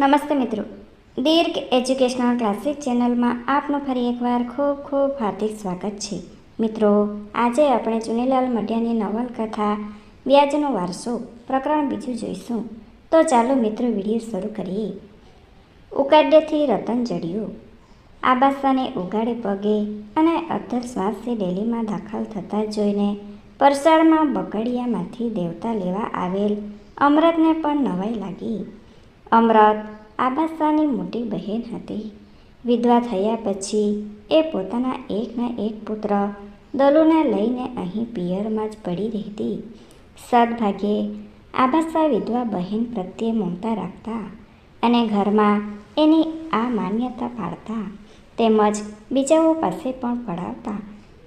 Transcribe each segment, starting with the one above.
નમસ્તે મિત્રો. દીર્ઘ educational classic ચેનલમાં આપનું ફરી એકવાર ખૂબ ખૂબ હાર્દિક સ્વાગત છે. મિત્રો, આજે આપણે ચુનીલાલ મઢિયાની નવલકથા, વ્યાજનો વારસો પ્રકરણ બીજું જોઈશું. તો ચાલો મિત્રો વીડિયો શરૂ કરીએ. ઉકાડેથી રતન જડ્યું. આબાસાને ઉગાડે પગે અને અધર શ્વાસે ડેલીમાં દાખલ થતા જોઈને પરસાળમાં બગડિયામાંથી દેવતા લેવા આવેલ અમરતને પણ નવાઈ લાગી. અમૃત આબાસાની મોટી બહેન હતી. વિધવા થયા પછી એ પોતાના એકના એક પુત્ર દલુને લઈને અહીં પિયરમાં જ પડી રહેતી. સદભાગ્યે આબાસા વિધવા બહેન પ્રત્યે મમતા રાખતા અને ઘરમાં એની આ માન્યતા પાડતા તેમજ બીજાઓ પાસે પણ પડાવતા.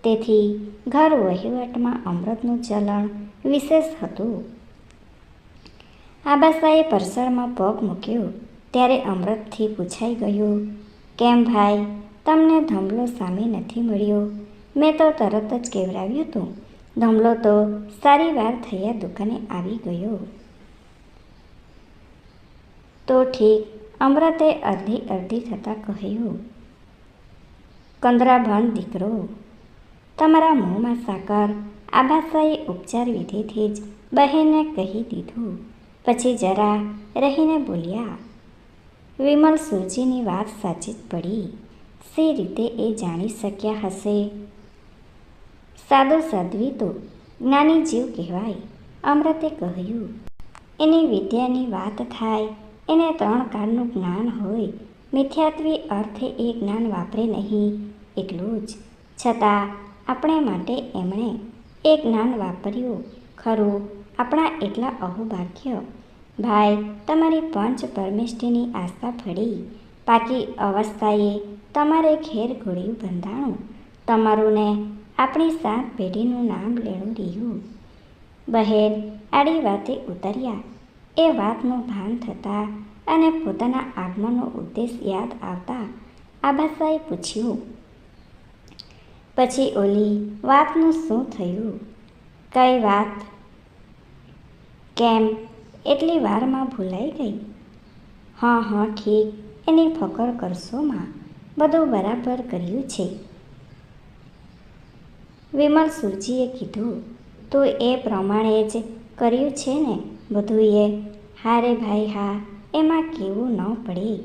તેથી ઘર વહીવટમાં અમૃતનું ચલણ વિશેષ હતું. આબાસાએ પરસળમાં પગ મૂક્યો. ત્યારે અમૃતથી પૂછાઈ ગયું, કેમ ભાઈ, તમને ધમલો સામે નથી મળ્યો? મેં તો તરત જ કેવડાવ્યું હતું ધમલો તો સારી વાર થયા દુકાને આવી ગયો. તો ઠીક. અમૃતે અડધી અડધી થતાં કહ્યું કંદરાભણ દીકરો, તમારા મોંમાં સાકર. આબાસાએ ઉપચાર વિધિથી જ બહેને કહી દીધું પછી જરા રહીને બોલ્યા, વિમલ સુરજીની વાત સાચી જ પડી. સે રીતે એ જાણી શક્યા હશે? સાદો સાધ્વી તો જ્ઞાની જીવ કહેવાય. અમૃતે કહ્યું, એની વિદ્યાની વાત થાય. એને ત્રણ કાળનું જ્ઞાન હોય. મિથ્યાત્વી અર્થે એ જ્ઞાન વાપરે નહીં. એટલું જ. છતાં, આપણે માટે એમણે એ જ્ઞાન વાપર્યું ખરું. આપણા એટલા અહોભાગ્ય. ભાઈ, તમારી પંચ પરમેષ્ઠીની આસ્થા ફળી પાકી અવસ્થાએ તમારે ઘેર ઘોડ્યું બંધાણું. તમારું ને આપણી સાત પેઢીનું નામ લેણું રહ્યું. બહેન, આડી વાતે ઉતર્યા. એ વાતનું ભાન થતાં અને પોતાના આગમનનો ઉદ્દેશ યાદ આવતા આબાસાએ પૂછ્યું, પછી ઓલી વાતનું શું થયું? કઈ વાત? કેમ? એટલી વારમાં ભૂલાઈ ગઈ. હા હા, ઠીક. એની ફકર કરશો, માં. બધું બરાબર કર્યું છે. વિમલ સુરજીએ કીધું, તો એ પ્રમાણે જ કર્યું છે ને બધું એ? હારે ભાઈ, હા, એમાં કેવું ન પડે.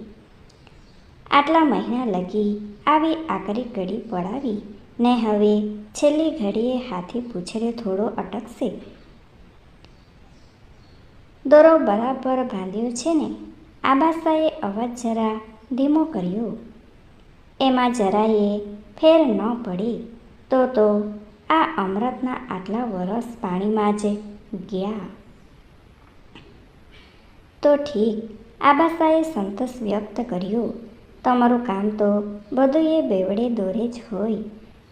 આટલા મહિના લગી આવી આકરી ઘડી પડાવી ને હવે છેલ્લી ઘડીએ હાથી પૂછડે થોડો અટકશે. દોરો બરાબર બાંધ્યો છે ને? આબાસાએ અવાજ જરા ધીમો કર્યો. એમાં જરાયે ફેર ન પડી. તો તો આ અમૃતના આટલા વરસ પાણીમાં જ ગયા. તો ઠીક. આબાસાએ સંતોષ વ્યક્ત કર્યો. તમારું કામ તો બધું એ બેવડે દોરે જ હોય.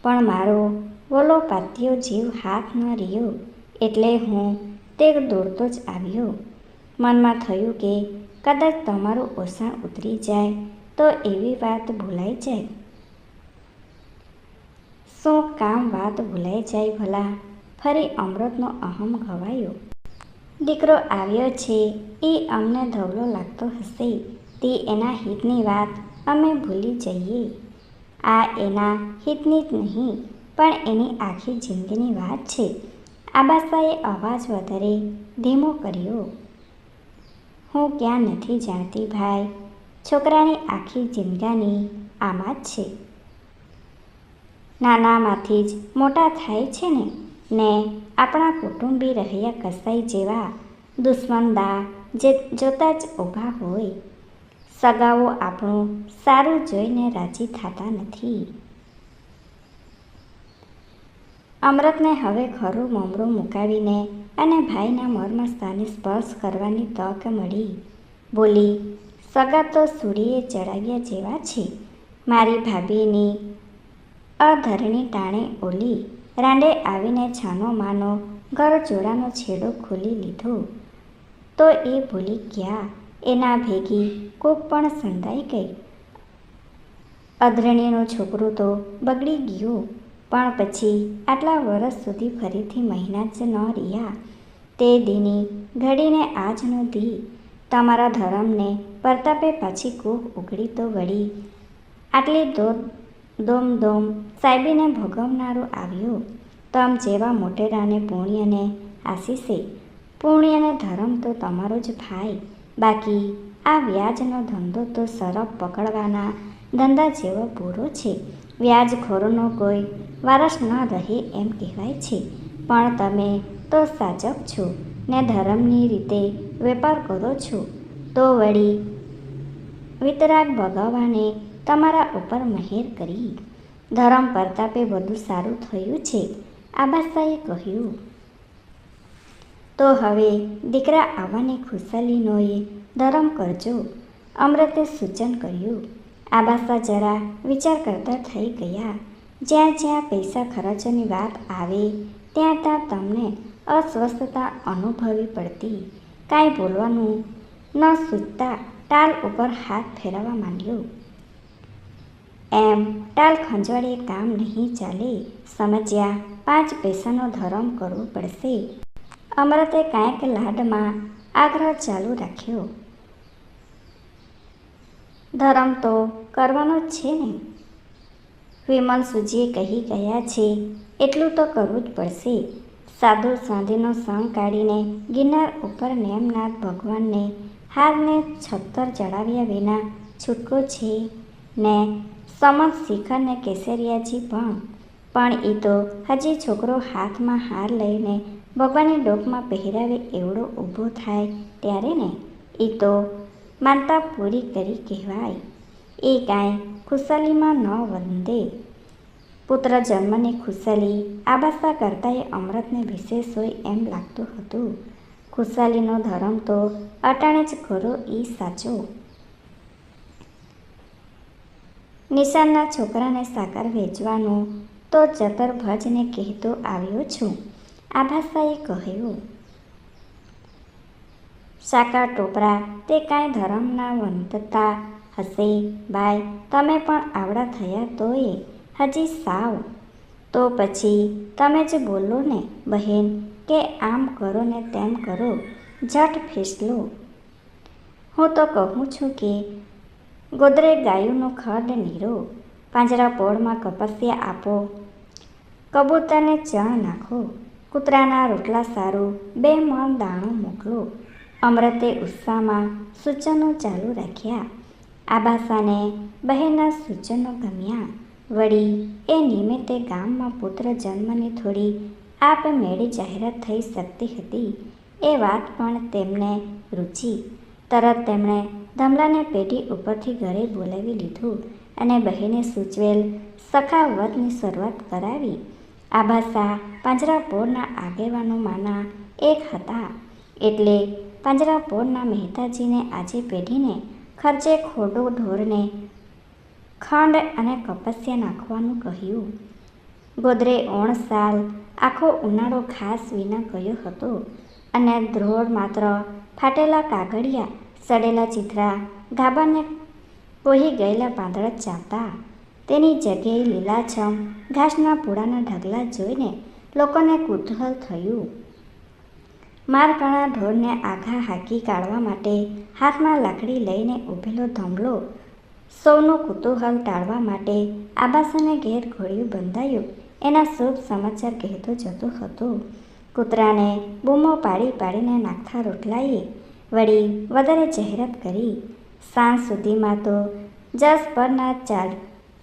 પણ મારો વોલો પાત્યો જીવ હાથ ન રહ્યો. એટલે હું તે દોડતો જ આવ્યો. મનમાં થયું કે કદાચ તમારું ઓસાણ ઉતરી જાય તો એવી વાત ભૂલાઈ જાય. શું કામ વાત ભૂલાઈ જાય ભલા? ફરી અમૃતનો અહમ ઘવાયો. દીકરો આવ્યો છે, એ અમને ધવલો લાગતો હશે, તે એના હિતની વાત અમે ભૂલી જઈએ. આ એના હિતની જ નહીં, પણ એની આખી જિંદગીની વાત છે. આબાસાએ અવાજ વધારે ધીમો કર્યો. હું ક્યાં નથી જાણતી ભાઈ, છોકરાની આખી જિંદગાની આમાં જ છે. નાનામાંથી જ મોટા થાય છે ને ને આપણા કુટુંબી રહ્યા કસાઈ જેવા દુશ્મનદા જે જોતા જ ઊભા હોય. સગાઓ આપણું સારું જોઈને રાજી થતા નથી. અમૃતને હવે ખરું મમરું મુકાવીને અને ભાઈના મર્મ સ્થાને સ્પર્શ કરવાની તક મળી. બોલી, સગા તો સૂડીએ ચડાવ્યા જેવા છે. મારી ભાભીની અધરણી ટાણે ઓલી. રાંડે આવીને છાનો માનો ઘર જોડાનો છેડો ખોલી લીધો. તો એ ભૂલી ગયા એના ભેગી કોક પણ સંધાઈ ગઈ. અધરણીનું છોકરું તો બગડી ગયું. પણ પછી આટલા વર્ષ સુધી ફરીથી મહિના જ ન રહ્યા. તે દીની ઘડીને આજનો દી. તમારા ધર્મને પરતાપે પછી કૂખ ઉઘડી તો વળી. આટલી દોમ દોમ દોમ સાહેબીને ભોગવનારો આવ્યો. તમ જેવા મોટેરાને પુણ્યને આશીષે. પુણ્યને ધર્મ તો તમારો જ ભાઈ. બાકી આ વ્યાજનો ધંધો તો સરપ પકડવાના ધંધા જેવો પૂરો છે. વ્યાજખોરોનો કોઈ વારસ ન રહે એમ કહેવાય છે. પણ તમે તો સાચક છો ને ધર્મની રીતે વેપાર કરો છો, તો વળી વિતરાગ ભગવાને તમારા ઉપર મહેર કરી. ધરમ પ્રતાપે બધું સારું થયું છે, આબાસાએ કહ્યું. તો હવે દીકરા આવવાની ખુશાલીનોએ ધરમ કરજો, અમૃતે સૂચન કર્યું. આબાસા જરા વિચાર કરતા થઈ ગયા. જ્યાં જ્યાં પૈસા ખર્ચવાની વાત આવે, ત્યાં ત્યાં તમને અસ્વસ્થતા અનુભવી પડતી. કાંઈ બોલવાનું ન સૂચતા ટાલ ઉપર હાથ ફેરવવા માંડ્યો. એમ ટાલ ખંજવાળે કામ નહીં ચાલે. સમજ્યા, પાંચ પૈસાનો ધરમ કરવો પડશે. અમરતે કાંઈક લાડમાં આગ્રહ ચાલુ રાખ્યો. ધરમ તો કરવાનો જ છે ને. વિમલ સુજીએ કહી ગયા છે, એટલું તો કરવું જ પડશે. સાધુ સાંધીનો સંગ કાઢીને ગિરનાર ઉપર નેમનાથ ભગવાનને હારને છત્તર ચડાવ્યા વિના છૂટકો છે ને. સમજ શિખરને કેસરિયાજી પણ પણ એ તો હજી છોકરો હાથમાં હાર લઈને ભગવાનની ડોકમાં પહેરાવે એવડો ઊભો થાય ત્યારે ને. એ તો માનતા પૂરી કરી કહેવાય. એ કાંઈ ખુશાલીમાં ન વંદે. પુત્ર જન્મની ખુશાલી આબાસા કરતાંય અમૃતને વિશેષ હોય એમ લાગતું હતું. ખુશાલીનો ધર્મ તો અટાણે જ કરો એ સાચો. નિશાનના છોકરાને સાકર વેચવાનું તો ચતરભજને કહેતો આવ્યો છું. આભાસાએ કહ્યું સાકર ટોપરા, તે કાંઈ ધર્મના વંતતા હશે બાય તમે પણ આવડા થયા તોય હજી સાવ. તો પછી તમે જ બોલો ને, બહેન, કે આમ કરો ને તેમ કરો, ઝટ ફેસલો. હું તો કહું છું કે ગોદરે ગાયુંનો ખડ નીરો, પાંજરા પોળમાં કપસ્યા આપો, કબૂતરને ચણ નાખો, કૂતરાના રોટલા સારું, બે મણ દાણો મોકલો. અમૃતે ઉત્સાહમાં સૂચનો ચાલુ રાખ્યા. આબાસાને બહેનના સૂચનો ગમ્યા. વળી એ નિમિત્તે ગામમાં પુત્ર જન્મની થોડી આપમેળે જાહેરાત થઈ શકતી હતી. એ વાત પણ તેમને રૂચી. તરત તેમણે ધમલાને પેઢી ઉપરથી ઘરે બોલાવી લીધું અને બહેને સૂચવેલ સખાવતની શરૂઆત કરાવી. આબાસા પાંજરાપોળના આગેવાનોમાંના એક હતા. એટલે પાંજરાપોળના મહેતાજીને આજે પેઢીને ખર્ચે ખોડો ઢોરને ખંડ અને કપસ્યા નાખવાનું કહ્યું. ગોદરે ઓણ સાલ, આખો ઉનાળો ખાસ વિના ગયો હતો અને ધ્રોળ માત્ર ફાટેલા કાગળિયા, સડેલા ચિત્રા, ગાબાને કોહી ગયેલા પાંદડા ચાવતા. તેની જગ્યાએ લીલાછમ, ઘાસના પૂળાના ઢગલા જોઈને લોકોને કુતૂહલ થયું. મારકણા ઢોરને આઘા હાકી કાઢવા માટે હાથમાં લાકડી લઈને ઊભેલો ધમલો, સૌનું કુતૂહલ ટાળવા માટે આબાસાને ઘેર ઘોડિયું બંધાયું. એના શુભ સમાચાર કહેતો જતો હતો. કૂતરાને બૂમો પાડી પાડીને નાખતા રોટલાએ વળી વધારે જાહેરાત કરી. સાંજ સુધીમાં તો જસ પરના ચાલ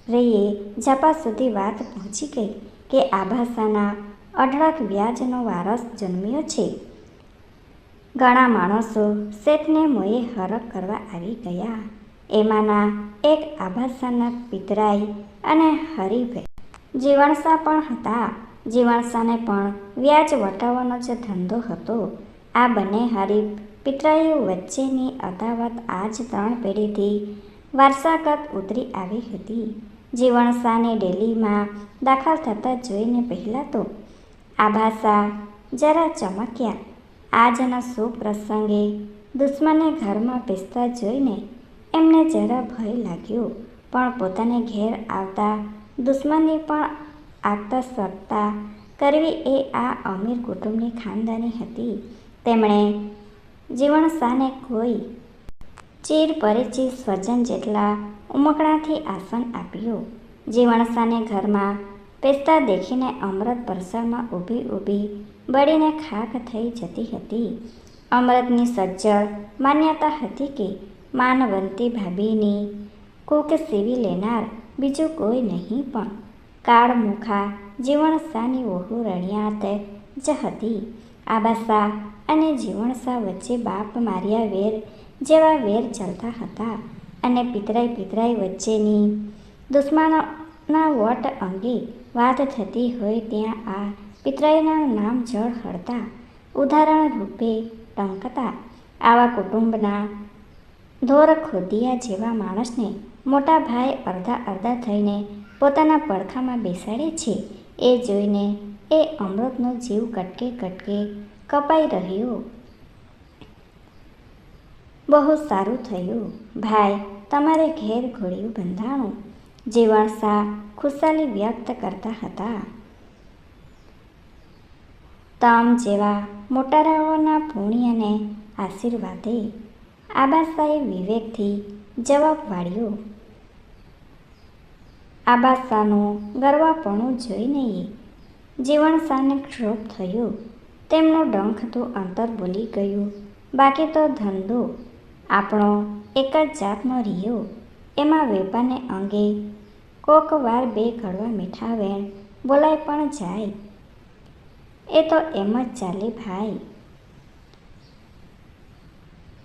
રહીએ ઝાપા સુધી વાત પહોંચી ગઈ કે આભાસાના અઢળક વ્યાજનો વારસ જન્મ્યો છે. ઘણા માણસો શેઠને મોએ હરખ કરવા આવી ગયા. એમાંના એક આભાસાના પિતરાઈ અને હરિભાઈ. જીવણસા પણ હતા. જીવણસાને પણ વ્યાજ વટાવવાનો જ ધંધો હતો. આ બંને હરીફ પિતરાઈઓ વચ્ચેની અદાવત આજ ત્રણ પેઢીથી વારસાગત ઉતરી આવી હતી. જીવણસાને ડેલીમાં દાખલ થતાં જોઈને પહેલાં તો આભાસા જરા ચમક્યા. આજના સુપ્રસંગે દુશ્મને ઘરમાં પીસતા જોઈને એમને જરા ભય લાગ્યો. પણ પોતાને ઘેર આવતા દુશ્મની પણ આગતા સત્તા કરવી એ આ અમીર કુટુંબની ખાનદાની હતી. તેમણે જીવણસાને કોઈ ચીર પરિચિત સ્વજન જેટલા ઉમકણાથી આસન આપ્યું. જીવણસાને ઘરમાં પેસતા દેખીને અમૃત પરસામાં ઊભી ઊભી બળીને ખાક થઈ જતી હતી. અમૃતની સજ્જડ માન્યતા હતી કે માનવંતી ભાભીની કૂક સીવી લેનાર બીજું કોઈ નહીં પણ કાળમુખા જીવણસાની વહુ રણિયાત જ હતી. આબાસા અને જીવણસા વચ્ચે બાપ માર્યા વેર જેવા વેર ચાલતા હતા અને પિતરાઈ પિતરાઈ વચ્ચેની દુશ્મનોના વટ અંગે વાત થતી હોય ત્યાં આ પિતરાઈના નામ જળ હળતા, ઉદાહરણ રૂપે ટંકતા, આવા કુટુંબના ધોર ખોદિયા જેવા માણસને મોટા ભાઈ અડધા અડધા થઈને પોતાના પડખામાં બેસાડે છે. એ જોઈને એ અમૃતનો જીવ કટકે કટકે કપાઈ રહ્યો. બહુ સારું થયું. ભાઈ, તમારે ઘેર ઘોડ્યું બંધાણું. જીવણસા ખુશાલી વ્યક્ત કરતા હતા. તમ જેવા મોટારાઓના પુણ્યને આશીર્વાદે આબાસાએ વિવેકથી જવાબ વાળ્યો. આબાસાનું ગરવાપણું જોઈને જીવણસાને ક્ષોભ થયો. તેમનો ડંખ તો અંતર બોલી ગયું. બાકી તો ધંધો આપણો એક જ જાતનો રહ્યો. એમાં વેપારને અંગે કોક વાર બે ઘડવા મીઠા વેણ બોલાય પણ જાય. એ તો એમ જ ચાલે ભાઈ.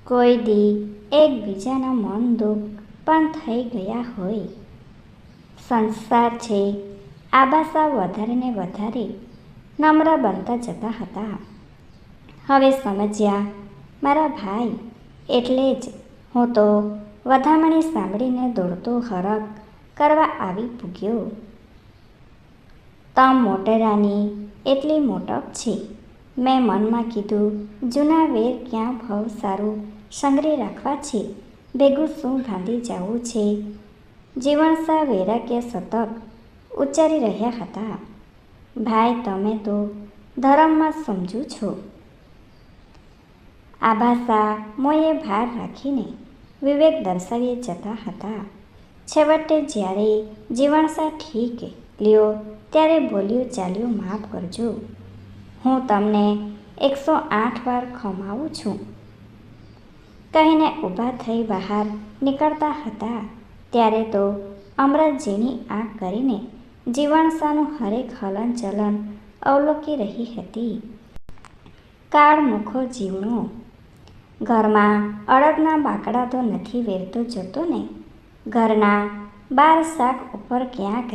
કોઈ દી એકબીજાના મન દુઃખ પણ થઈ ગયા હોય. સંસાર છે, આબાસા વધારે ને વધારે નમ્ર બનતા જતા હતા. હવે સમજ્યા, મારા ભાઈ, એટલે જ હું તો વધામણી સાંભળીને દોડતો હરક કરવા આવી પૂગ્યો. તમ મોટેરાની એટલી મોટપ છે. મેં મનમાં કીધું, જૂના વેર ક્યાં ભાવ સારું સંગ્રહી રાખવા છે? ભેગું શું ભાંધી જવું છે? જીવણસા વૈરાગ્ય સતત ઉચ્ચારી રહ્યા હતા. ભાઈ, તમે તો ધર્મમાં સમજુ છો. આભાસા મોએ ભાર રાખીને વિવેક દર્શાવી જતા હતા. છેવટે જ્યારે જીવણસા ઠીક, લ્યો ત્યારે બોલ્યું, ચાલ્યું માફ કરજો હું તમને એકસો આઠ વાર ખમાવું છું. કહીને ઊભા થઈ બહાર નીકળતા હતા. ત્યારે તો અમરતજીની આંખ કરીને જીવાણસાનું હરેક હલન ચલન અવલોકી રહી હતી. કાળમુખો જીવણો. ઘરમાં અડદના બાકડા તો નથી વેરતો જતો ને. ઘરના બાર શાક ઉપર ક્યાંક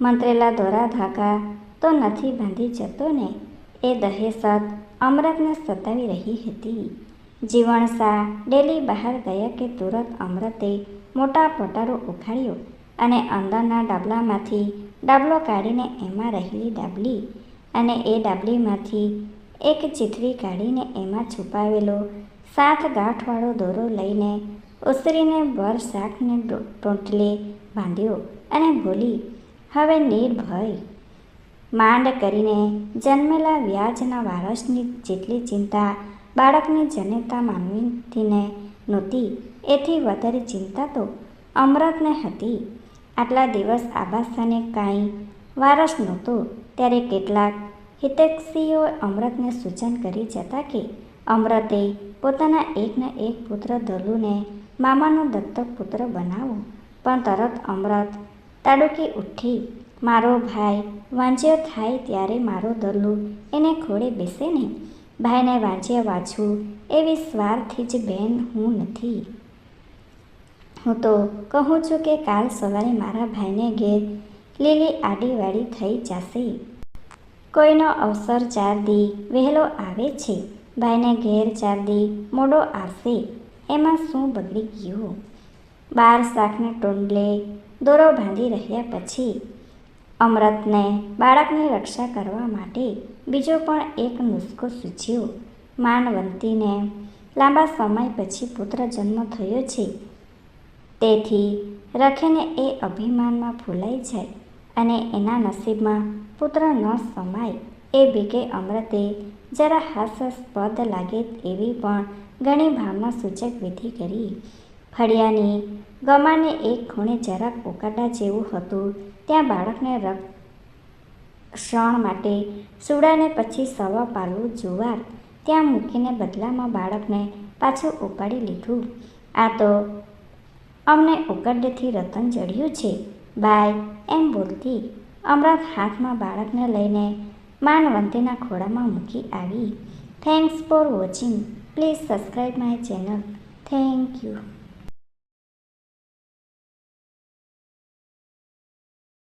મંત્રેલા દોરા ધાકા તો નથી બાંધી જતો ને. એ દહેશત અમૃતને સતાવી રહી હતી. જીવણસા ડેલી બહાર ગયા કે તુરત અમૃતે મોટા પટારો ઉખાડ્યો અને અંદરના ડાબલામાંથી ડાબલો કાઢીને એમાં રહેલી ડાબલી અને એ ડાબલીમાંથી એક ચીથડી કાઢીને એમાં છુપાવેલો સાત ગાંઠવાળો દોરો લઈને ઉસરીને બર શાકને ટોટલે બાંધ્યો અને બોલી હવે નિર્ભય માંડ કરીને જન્મેલા વ્યાજના વારસની જેટલી ચિંતા બાળકની જનેતા માનવીથીને નહોતી, એથી વધારે ચિંતા તો અમૃતને હતી. આટલા દિવસ આબાસાને કાંઈ વારસ નહોતો, ત્યારે કેટલાક હિતૈષીઓ અમૃતને સૂચન કરી જતા કે અમૃતે પોતાના એકના એક પુત્ર દલુને મામાનો દત્તક પુત્ર બનાવો, પણ તરત અમૃત તાડુકી ઉઠી, મારો ભાઈ વાંચ્યો થાય ત્યારે મારો દલ્લુ એને ખોળે બેસે ને ભાઈને વાંચ્યા વાંચવું એવી સ્વાર્થી જ બેન હું નથી. હું તો કહું છું કે કાલ સવારે મારા ભાઈને ઘેર લીલી આડીવાડી થઈ જશે. કોઈનો અવસર ચાર દી વહેલો આવે છે. ભાઈને ઘેર ચાર દી મોડો આવશે. એમાં શું બગડી ગયું? બાર શાકને ટોંડલે દોરો બાંધી રહ્યા પછી અમૃતને બાળકની રક્ષા કરવા માટે બીજો પણ એક નુસ્ખો સૂચ્યો માનવંતીને લાંબા સમય પછી પુત્ર જન્મ થયો છે. તેથી રખીને એ અભિમાનમાં ફૂલાઈ જાય અને એના નસીબમાં પુત્ર ન સમાય એ ભેગે અમૃતે જરા હાસ્યાસ્પદ લાગે એવી પણ ઘણી ભાવના સૂચક વિધિ કરી. ફળિયાની ગમાને એક ખૂણે જરાક ઉકાડા જેવું હતું. ત્યાં બાળકને રક્ષણ માટે સુડાને પછી સવા પાલું જુવાર. ત્યાં મૂકીને બદલામાં બાળકને પાછું ઉપાડી લીધું. આ તો અમને ઉકડથી રતન જડ્યું છે. બાય, એમ બોલતી અમરાત હાથમાં બાળકને લઈને માનવંતીના ખોળામાં મૂકી આવી. Thanks for watching please subscribe my channel thank you